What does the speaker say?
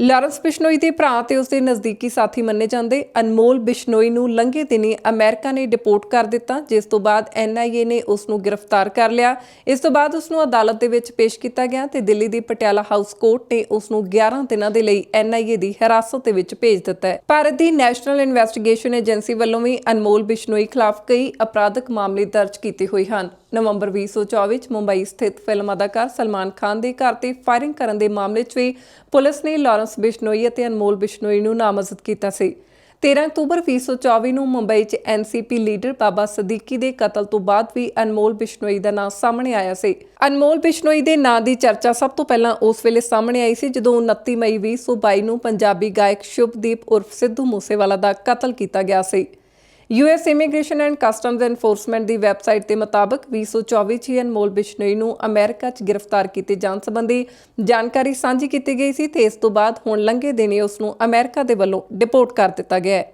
Lawrence Bishnoi ਦੇ ਭਰਾ ਤੇ ਉਸਦੇ ਨਜ਼ਦੀਕੀ ਸਾਥੀ ਮੰਨੇ ਜਾਂਦੇ ਅਨਮੋਲ ਬਿਸ਼ਨੋਈ ਨੂੰ ਲੰਘੇ ਦਿਨੀ ਅਮਰੀਕਾ ਨੇ ਡਿਪੋਰਟ ਕਰ ਦਿੱਤਾ, ਜਿਸ ਤੋਂ ਬਾਅਦ ਐਨਆਈਏ ਨੇ ਉਸ ਨੂੰ ਗ੍ਰਿਫਤਾਰ ਕਰ ਲਿਆ। ਇਸ ਤੋਂ ਬਾਅਦ ਉਸ ਨੂੰ ਅਦਾਲਤ ਦੇ ਵਿੱਚ ਪੇਸ਼ ਕੀਤਾ ਗਿਆ ਤੇ ਦਿੱਲੀ ਦੀ ਪਟਿਆਲਾ ਹਾਊਸ ਕੋਰਟ ਨੇ ਉਸ ਨੂੰ 11 ਦਿਨਾਂ ਦੇ ਲਈ ਐਨਆਈਏ ਦੀ ਹਿਰਾਸਤ ਦੇ ਵਿੱਚ ਭੇਜ ਦਿੱਤਾ ਹੈ। ਭਾਰਤ ਦੀ ਨੈਸ਼ਨਲ ਇਨਵੈਸਟੀਗੇਸ਼ਨ ਏਜੰਸੀ ਵੱਲੋਂ ਵੀ ਅਨਮੋਲ ਬਿਸ਼ਨੋਈ ਖਿਲਾਫ ਕਈ ਅਪਰਾਧਕ ਮਾਮਲੇ ਦਰਜ ਕੀਤੇ ਹੋਏ ਹਨ। ਨਵੰਬਰ 2024 ਵਿੱਚ ਮੁੰਬਈ ਸਥਿਤ ਫਿਲਮ ਅਦਾਕਾਰ ਸਲਮਾਨ ਖਾਨ ਦੇ ਘਰ ਤੇ ਫਾਇਰਿੰਗ ਕਰਨ ਦੇ ਮਾਮਲੇ 'ਚ ਵੀ ਪੁਲਿਸ ਨੇ ਲਾਰੈਂਸ ਬਿਸ਼ਨੋਈ ਅਤੇ ਅਨਮੋਲ ਬਿਸ਼ਨੋਈ ਨੂੰ ਨਾਮਜ਼ਦ ਕੀਤਾ ਸੀ। 13 ਅਕਤੂਬਰ 2024 ਨੂੰ ਮੁੰਬਈ 'ਚ ਐਨਸੀਪੀ ਲੀਡਰ ਬਾਬਾ ਸਦੀਕੀ ਦੇ ਕਤਲ ਤੋਂ ਬਾਅਦ ਵੀ ਅਨਮੋਲ ਬਿਸ਼ਨੋਈ ਦਾ ਨਾਮ ਸਾਹਮਣੇ ਆਇਆ ਸੀ। ਅਨਮੋਲ ਬਿਸ਼ਨੋਈ ਦੇ ਨਾਂ ਦੀ ਚਰਚਾ ਸਭ ਤੋਂ ਪਹਿਲਾਂ ਉਸ ਵੇਲੇ ਸਾਹਮਣੇ ਆਈ ਸੀ ਜਦੋਂ 29 ਮਈ 2022 ਨੂੰ ਪੰਜਾਬੀ ਗਾਇਕ ਸ਼ੁਭਦੀਪ ਉਰਫ ਸਿੱਧੂ ਮੂਸੇਵਾਲਾ ਦਾ ਕਤਲ ਕੀਤਾ ਗਿਆ ਸੀ। US immigration and customs enforcement the website ਦੇ ਮੁਤਾਬਕ 2024 ਚ ਹੀ ਅਨਮੋਲ ਬਿਸ਼ਨੋਈ ਨੂੰ ਅਮਰੀਕਾ 'ਚ ਗ੍ਰਿਫਤਾਰ ਕੀਤੇ ਜਾਣ ਸੰਬੰਧੀ ਜਾਣਕਾਰੀ ਸਾਂਝੀ ਕੀਤੀ ਗਈ ਸੀ ਤੇ ਇਸ ਤੋਂ ਬਾਅਦ ਹੁਣ ਲੰਘੇ ਦਿਨੇ ਉਸ ਨੂੰ ਅਮਰੀਕਾ ਦੇ ਵੱਲੋਂ ਡਿਪੋਰਟ ਕਰ ਦਿੱਤਾ ਗਿਆ ਹੈ।